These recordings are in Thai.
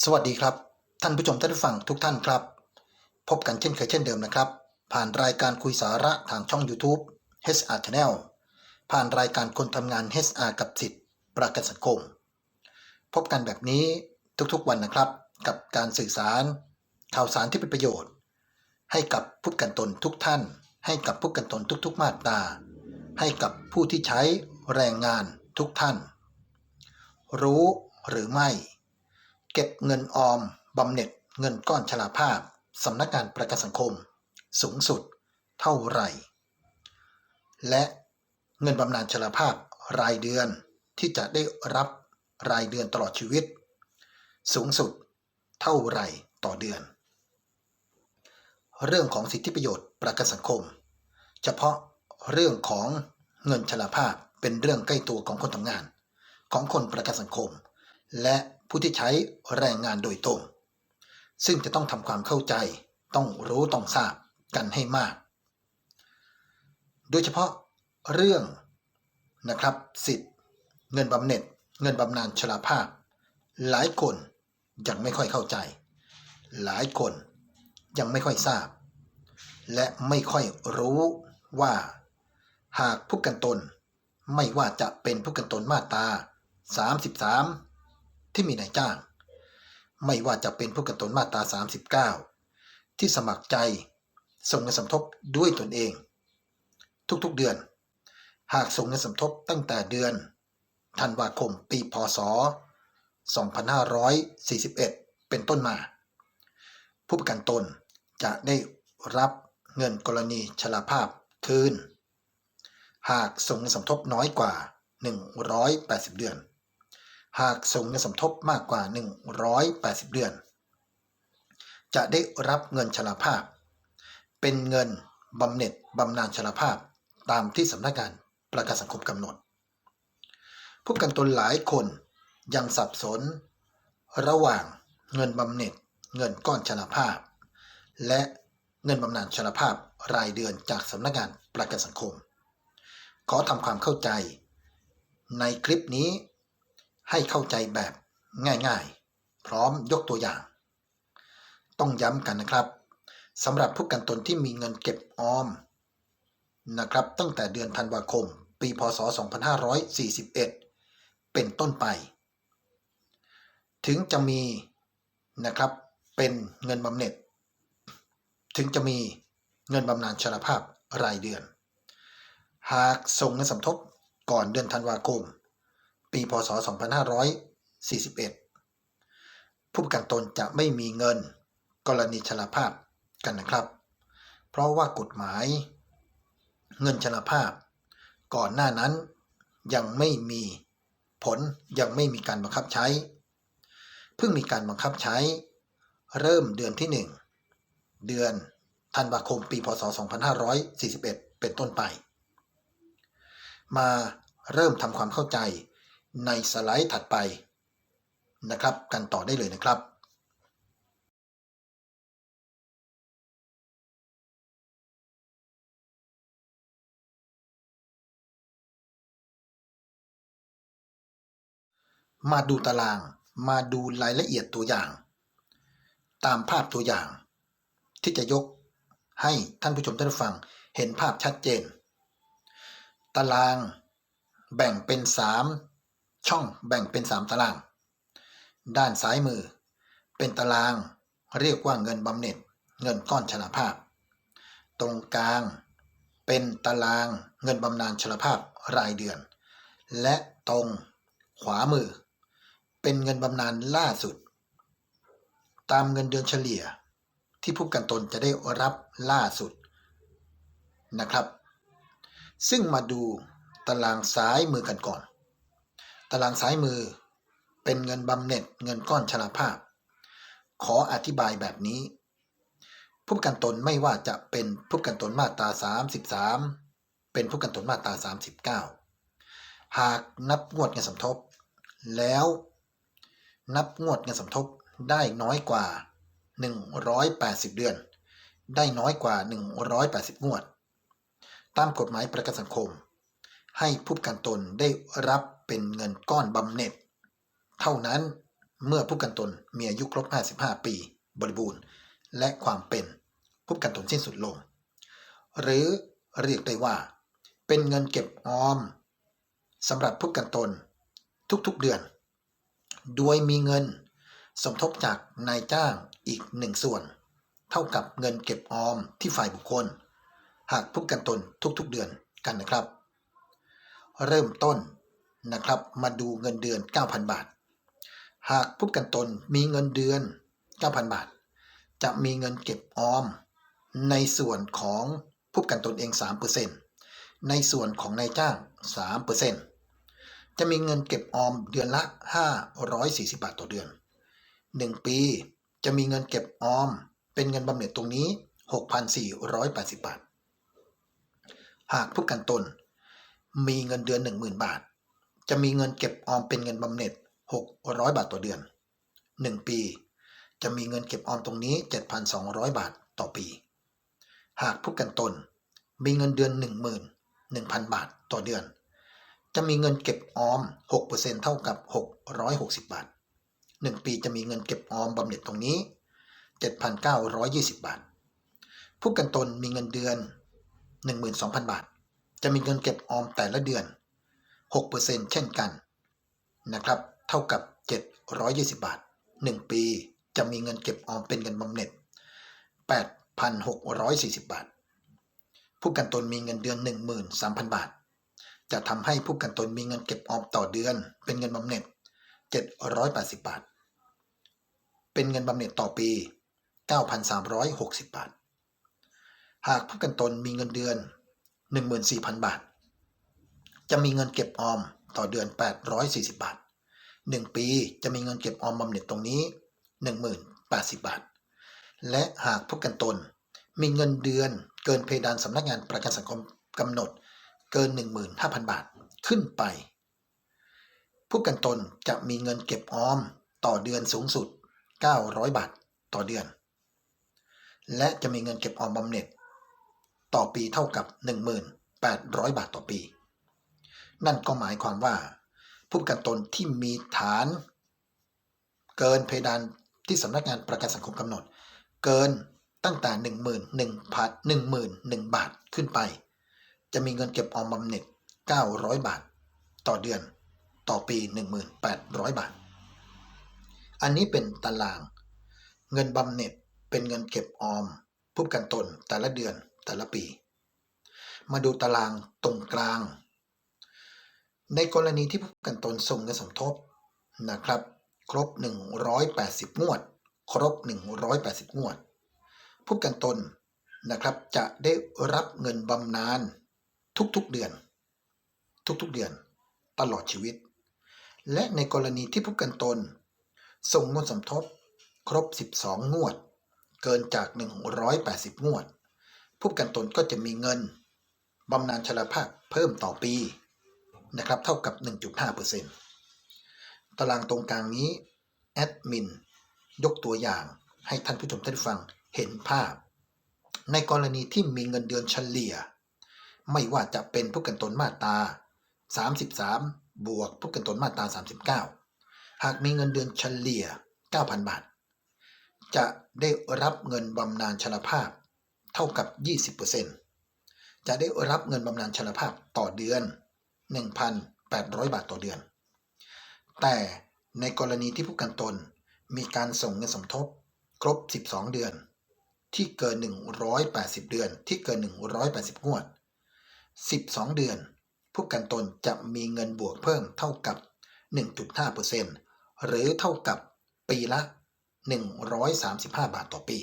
สวัสดีครับ ท่านผู้ชมท่านผู้ฟังทุกท่านครับ พบกันเช่นเคยเช่นเดิมนะครับ ผ่านรายการคุยสาระทางช่อง YouTube HR Channel ผ่านรายการคนทำงาน HR กับสิทธิ์ประกันสังคม พบกันแบบนี้ทุกๆวันนะครับ กับการสื่อสาร ข่าวสารที่เป็นประโยชน์ ให้กับผู้กันตนทุกท่าน ให้กับผู้กันตนทุก ๆ มาตราให้กับผู้ที่ใช้แรงงานทุกท่าน รู้หรือไม่ เก็บเงินออมบำเหน็จเงินก้อนชราภาพสำนักงานประกันสังคม สูงสุดเท่าไหร่ และเงินบำนาญชราภาพรายเดือนที่จะได้รับรายเดือนตลอดชีวิต สูงสุดเท่าไหร่ต่อเดือน เรื่องของสิทธิประโยชน์ประกันสังคม เฉพาะเรื่องของเงินชราภาพเป็นเรื่องใกล้ตัวของคนทำงาน ของคนประกันสังคม และ ผู้ที่ใช้แรงงานโดยตรง ซึ่งจะต้องทำความเข้าใจ ต้องรู้ต้องทราบกันให้มาก โดยเฉพาะเรื่องนะครับสิทธิ์ เงินบำเหน็จ เงินบำนาญชราภาพ หลายคนยังไม่ค่อยเข้าใจ หลายคนยังไม่ค่อยทราบ และไม่ค่อยรู้ว่า หากผู้กันตน ไม่ว่าจะเป็นผู้กันตนมาตรา33 ที่มีนายจ้าง ไม่ว่าจะเป็นผู้กันตนมาตรา 39 ที่สมัครใจส่งเงินสมทบด้วยตนเอง ทุกๆเดือน หากส่งเงินสมทบตั้งแต่เดือนธันวาคมปีพศ 2541 เป็นต้นมา ผู้ประกันตนจะได้รับเงินกรณีชราภาพคืน หากส่งเงินสมทบน้อยกว่า 180 เดือน หากส่งเงินสมทบมากกว่า 180 เดือน จะได้รับเงินชราภาพ เป็นเงินบำเหน็จบำนาญชราภาพตามที่สำนักงานประกันสังคมกำหนด ผู้กันตนหลายคนยังสับสน ระหว่างเงินบำเหน็จเงินก้อนชราภาพ และเงินบำนาญชราภาพรายเดือนจากสำนักงานประกันสังคม ขอทำความเข้าใจ ในคลิปนี้ ให้เข้าใจแบบง่ายๆ พร้อมยกตัวอย่าง ต้องย้ำกันนะครับสำหรับผู้กันตนที่มีเงินเก็บออมนะครับตั้งแต่เดือนธันวาคม ปีพศ 2541 เป็นต้นไป ถึงจะมีนะครับเป็นเงินบำเหน็จ ถึงจะมีเงินบำนาญชราภาพรายเดือน หากส่งเงินสมทบก่อนเดือนธันวาคม ปีพศ 2541 ผู้ประกันตนจะไม่มีเงินกรณีชราภาพกันนะครับ เพราะว่ากฎหมาย เงินชราภาพ ก่อนหน้านั้นยังไม่มีผลยังไม่มีการบังคับใช้ เพิ่งมีการบังคับใช้ เริ่มเดือนที่ 1 เดือนธันวาคมปีพศ 2541 เป็นต้นไป มาเริ่มทำความเข้าใจ ในสไลด์ถัดไปนะครับ กันต่อได้เลยนะครับมาดูตาราง มาดูรายละเอียดตัวอย่าง ตามภาพตัวอย่าง ที่จะยกให้ท่านผู้ชมท่านผู้ฟังเห็นภาพชัดเจน ตารางแบ่งเป็น 3 ช่องแบ่งเป็น 3 ตาราง ด้านซ้ายมือ เป็นตารางเรียกว่าเงินบำเหน็จ เงินก้อนชราภาพ ตรงกลาง เป็นตารางเงินบำนาญชราภาพรายเดือน และตรงขวามือ เป็นเงินบำนาญล่าสุด ตามเงินเดือนเฉลี่ย ที่ผู้กันตนจะได้รับล่าสุดนะครับ ซึ่งมาดูตารางซ้ายมือกันก่อน ตารางซ้ายมือ เป็นเงินบำเหน็จเงินก้อนชราภาพ ขออธิบายแบบนี้ ผู้ประกันตนไม่ว่าจะเป็นผู้ประกันตนมาตรา 33 เป็นผู้ประกันตนมาตรา 39 หากนับงวดเงินสมทบ แล้วนับงวดเงินสมทบได้น้อยกว่า 180 เดือน ได้น้อยกว่า 180 งวด ตามกฎหมายประกันสังคม ให้ผู้ประกันตนได้รับเป็นเงินก้อนบำเหน็จ เท่านั้นเมื่อผู้ประกันตนมีอายุครบ 55 ปี บริบูรณ์ และความเป็นผู้ประกันตนสิ้นสุดลง หรือเรียกได้ว่า เป็นเงินเก็บออมสำหรับผู้ประกันตนทุกๆเดือน โดยมีเงินสมทบจากนายจ้างอีกหนึ่งส่วน เท่ากับเงินเก็บออมที่ฝ่ายบุคคล หากผู้ประกันตนทุกๆเดือนกันนะครับ เริ่มต้นนะครับ มาดูเงินเดือน 9,000 บาท หากผู้กันตนมีเงินเดือน 9,000 บาท จะมีเงินเก็บออม ในส่วนของผู้กันตนเอง 3%ในส่วนของนายจ้าง 3%จะมีเงินเก็บออมเดือนละ 540 บาทต่อเดือน 1 ปีจะมีเงินเก็บออม เป็นเงินบำเหน็จตรงนี้ 6,480 บาท หากผู้กันตน มีเงินเดือน 10,000 บาท จะมีเงินเก็บออมเป็นเงินบำเหน็จ 600 บาทต่อเดือน 1 ปี จะมีเงินเก็บออมตรงนี้ 7,200 บาทต่อปี หากผู้กันตน มีเงินเดือน 11,000 บาทต่อเดือน จะมีเงินเก็บออม 6%เท่ากับ 660 บาท 1 ปีจะมีเงินเก็บออมบำเหน็จตรงนี้ 7,920 บาท ผู้ประกันตนมีเงินเดือน 12,000 บาท จะมีเงินเก็บออมแต่ละเดือน 6%เช่นกันนะครับ เท่ากับ 720 บาท 1 ปีจะมีเงินเก็บออมเป็นเงินบำเหน็จ 8,640 บาท ผู้กันตนมีเงินเดือน 13,000 บาท จะทำให้ผู้กันตนมีเงินเก็บออมต่อเดือน เป็นเงินบำเหน็จ 780 บาท เป็นเงินบำเหน็จต่อปี 9,360 บาท หากผู้กันตนมีเงินเดือน 14,000 บาท จะมีเงินเก็บออมต่อเดือน 840 บาท 1 ปีจะมีเงินเก็บออมบำเหน็จตรงนี้ 1080 บาท และหากผู้กันตน มีเงินเดือนเกินเพดานสำนักงานประกันสังคมกำหนดเกิน 15,000 บาทขึ้นไป ผู้กันตนจะมีเงินเก็บออมต่อเดือนสูงสุด 900 บาทต่อเดือน และจะมีเงินเก็บออมบำเหน็จ ต่อปีเท่ากับ 1,800 บาทต่อปี นั่นก็หมายความว่า ผู้ประกันตนที่มีฐาน เกินเพดานที่สำนักงานประกันสังคมกำหนด เกินตั้งแต่ 1 1 0 0 0 1 1 0บาทขึ้นไป จะมีเงินเก็บออมบำเหน็จ 900 บาท ต่อเดือนต่อปี 1,800 บาท อันนี้เป็นตาราง เงินบำเหน็จเป็นเงินเก็บออมผู้ประกันตนแต่ละเดือน แต่ละปี มาดูตารางตรงกลาง ในกรณีที่ผู้กันตนส่งเงินสมทบนะครับ ครบ 180 งวด ครบ 180 งวด ผู้กันตนนะครับจะได้รับเงินบำนาญทุกๆเดือน ทุกๆเดือน ตลอดชีวิต และในกรณีที่ผู้กันตน ส่งเงินสมทบ ครบ 12 งวด เกินจาก 180 งวด ผู้ประกันตนก็จะมีเงินบำนาญชราภาพเพิ่มต่อปีนะครับเท่ากับ 1.5%ตารางตรงกลางนี้แอดมินยกตัวอย่างให้ท่านผู้ชมท่านฟังเห็นภาพ ในกรณีที่มีเงินเดือนเฉลี่ย ไม่ว่าจะเป็นผู้กันตนมาตรา 33 บวกผู้กันตนมาตรา 39 หากมีเงินเดือนเฉลี่ย 9,000 บาท จะได้รับเงินบำนาญชราภาพ เท่ากับ 20%จะได้รับเงินบำนาญชราภาพต่อเดือน 1,800 บาทต่อเดือน แต่ในกรณีที่ผู้กันตนมีการส่งเงินสมทบครบ 12 เดือน ที่เกิน 180 เดือน ที่เกิน 180 งวด 12 เดือน ผู้กันตนจะมีเงินบวกเพิ่มเท่ากับ 1.5%หรือเท่ากับปีละ 135 บาทต่อปี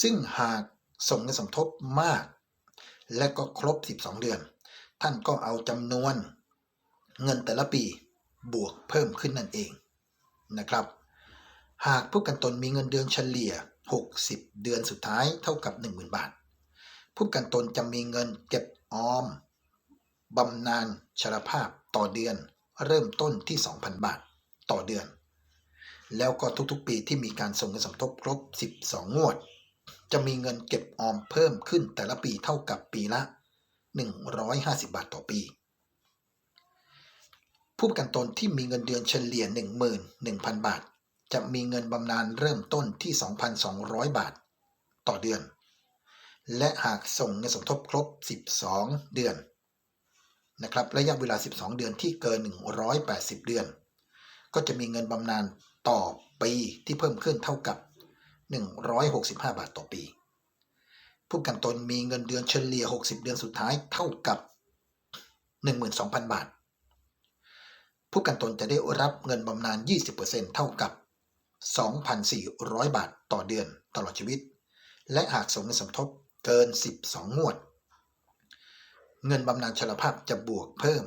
ซึ่งหาก ส่งเงินสมทบมาก และก็ครบ 12 เดือน ท่านก็เอาจำนวนเงินแต่ละปีบวกเพิ่มขึ้นนั่นเองนะครับ หากผู้กันตนมีเงินเดือนเฉลี่ย 60 เดือนสุดท้ายเท่ากับ 10,000 บาท ผู้กันตนจะมีเงินเก็บออมบำนาญชราภาพต่อเดือนเริ่มต้นที่ 2,000 บาทต่อเดือน แล้วก็ทุกๆปีที่มีการส่งเงินสมทบครบ 12 งวด จะมีเงินเก็บออมเพิ่มขึ้นแต่ละปีเท่ากับปีละ 150 บาทต่อปี ผู้ประกันตนที่มีเงินเดือนเฉลี่ย 11,000 บาท จะมีเงินบำนาญเริ่มต้นที่ 2,200 บาท ต่อเดือน และหากส่งเงินสมทบครบ 12 เดือนนะครับระยะเวลา 12 เดือนที่เกิน 180 เดือน ก็จะมีเงินบำนาญต่อปีที่เพิ่มขึ้นเท่ากับ 165 บาทต่อปี ผู้ประกันตนมีเงินเดือนเฉลี่ย 60 เดือนสุดท้ายเท่ากับ 12,000 บาท ผู้ประกันตนจะได้รับเงินบำนาญ 20%เท่ากับ 2,400 บาทต่อเดือนตลอดชีวิต และหากส่งเงินสมทบเกิน 12 งวด เงินบำนาญชราภาพจะบวกเพิ่ม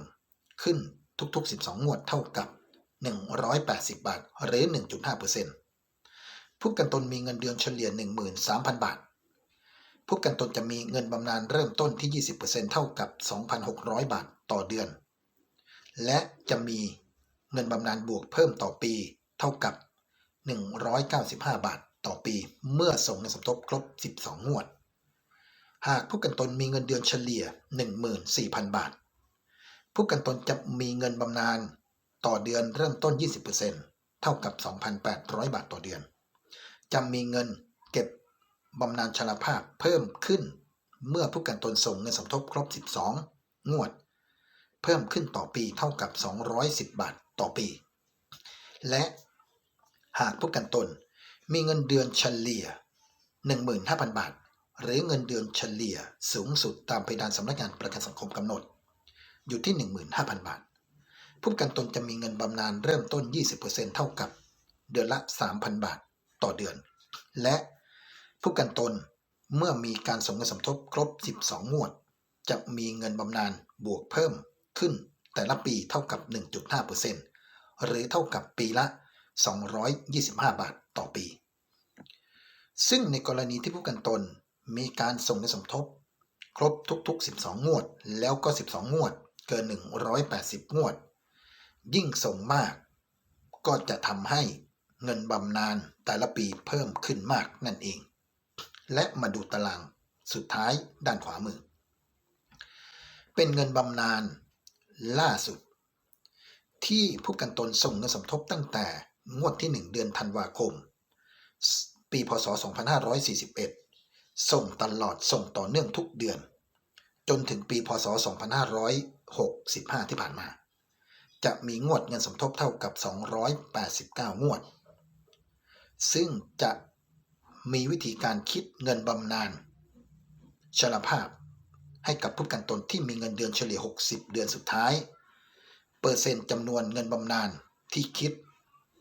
ขึ้นทุกๆ 12 งวดเท่ากับ 180 บาท หรือ 1.5% ผู้กันตนมีเงินเดือนเฉลี่ย 13,000 บาท ผู้กันตนจะมีเงินบำนาญเริ่มต้นที่ 20%เท่ากับ 2,600 บาทต่อเดือน และจะมีเงินบำนาญบวกเพิ่มต่อปีเท่ากับ 195 บาทต่อปี เมื่อส่งเงินสมทบครบ 12 งวด หากผู้กันตนมีเงินเดือนเฉลี่ย 14,000 บาท ผู้กันตนจะมีเงินบำนาญต่อเดือนเริ่มต้น 20%เท่ากับ 2,800 บาทต่อเดือน จะมีเงินเก็บบำนาญชราภาพเพิ่มขึ้น เมื่อผู้กันตนส่งเงินสมทบครบ 12 งวด เพิ่มขึ้นต่อปีเท่ากับ 210 บาทต่อปี และหากผู้กันตนมีเงินเดือนเฉลี่ย 15,000 บาท หรือเงินเดือนเฉลี่ยสูงสุดตามเพดานสำนักงานประกันสังคมกำหนด อยู่ที่ 15,000 บาท ผู้กันตนจะมีเงินบำนาญเริ่มต้น 20%เท่ากับ เดือนละ 3,000 บาท ต่อเดือน และผู้กันตนเมื่อมีการส่งเงินสมทบครบ 12งวด จะมีเงินบำนาญบวกเพิ่มขึ้นแต่ละปีเท่ากับ 1.5%หรือเท่ากับปีละ 225 บาทต่อปี ซึ่งในกรณีที่ผู้กันตนมีการส่งเงินสมทบ ครบทุกๆ 12 งวด แล้วก็ 12 งวด เกิน 180 งวด ยิ่งส่งมาก ก็จะทำให้ เงินบำนาญแต่ละปีเพิ่มขึ้นมากนั่นเอง และมาดูตารางสุดท้ายด้านขวามือ เป็นเงินบำนาญล่าสุด ที่ผู้กันตนส่งเงินสมทบตั้งแต่งวดที่ 1 เดือนธันวาคม ปีพศ 2541 ส่งตลอดส่งต่อเนื่องทุกเดือน จนถึงปีพศ 2565 ที่ผ่านมา จะมีงวดเงินสมทบเท่ากับ 289 งวด ซึ่งจะมีวิธีการคิดเงินบำนาญชราภาพให้กับผู้ประกันตนที่มีเงินเดือนเฉลี่ย 60 เดือนสุดท้าย เปอร์เซ็นต์จำนวนเงินบำนาญที่คิด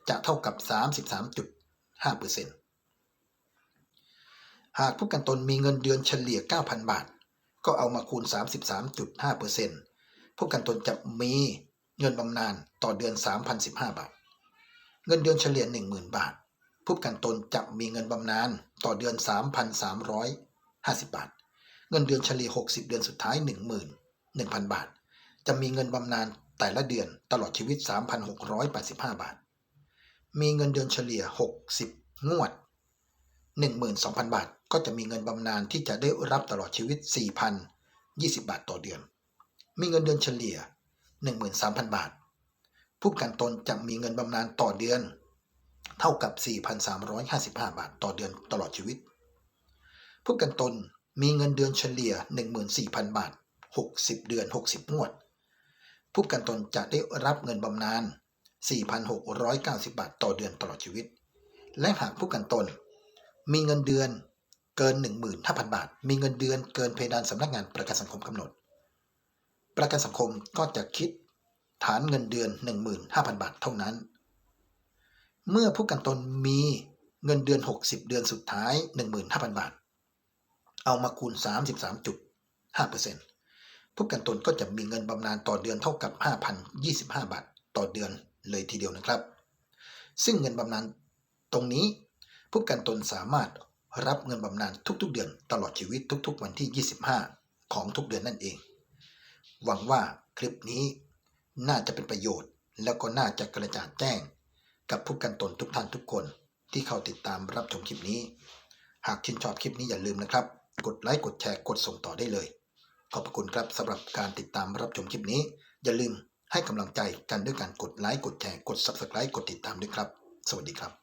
จะเท่ากับ 33.5%หากผู้ประกันตนมีเงินเดือนเฉลี่ย 9,000 บาท ก็เอามาคูณ 33.5%ผู้ประกันตนจะมีเงินบำนาญต่อเดือน 3,015 บาท เงินเดือนเฉลี่ย 10,000 บาท ผู้ประกันตนจะมีเงินบำนาญต่อเดือน 3,350 บาท เงินเดือนเฉลี่ย 60 เดือนสุดท้าย 11,000 บาท จะมีเงินบำนาญแต่ละเดือนตลอดชีวิต 3,685 บาท มีเงินเดือนเฉลี่ย 60 งวด 12,000 บาท ก็จะมีเงินบำนาญที่จะได้รับตลอดชีวิต 4,020 บาทต่อเดือน มีเงินเดือนเฉลี่ย 13,000 บาท ผู้ประกันตนจะมีเงินบำนาญต่อเดือน เท่ากับ 4,355 บาทต่อเดือนตลอดชีวิต ผู้กันตนมีเงินเดือนเฉลี่ย 14,000 บาท 60 เดือน 60งวด ผู้กันตนจะได้รับเงินบำนาญ 4,690 บาทต่อเดือนตลอดชีวิต และหากผู้กันตน มีเงินเดือนเกิน 15,000 บาท มีเงินเดือนเกินเพดานสำนักงานประกันสังคมกำหนด ประกันสังคมก็จะคิดฐานเงินเดือน 15,000 บาทเท่านั้น เมื่อผู้กันตนมีเงินเดือน 60 เดือนสุดท้าย 15,000 บาท เอามาคูณ 33.5%ผู้ประกันตนก็จะมีเงินบำนาญต่อเดือนเท่ากับ 5,025 บาท ต่อเดือนเลยทีเดียวนะครับ ซึ่งเงินบำนาญตรงนี้ผู้กันตนสามารถรับเงินบำนาญทุกๆ เดือนตลอดชีวิตทุก ๆ วันที่ 25 ของทุกเดือนนั่นเอง หวังว่าคลิปนี้น่าจะเป็นประโยชน์ แล้วก็น่าจะกระจ่างแจ้ง กับผู้กันตนทุกท่านทุกคนที่เข้าติดตามรับชมคลิปนี้ หากชื่นชอบคลิปนี้อย่าลืมนะครับ กดไลค์กดแชร์กดส่งต่อได้เลย ขอบพระคุณครับสำหรับการติดตามรับชมคลิปนี้ อย่าลืมให้กำลังใจกันด้วยการกดไลค์กดแชร์กด Subscribe กดติดตามด้วยครับ สวัสดีครับ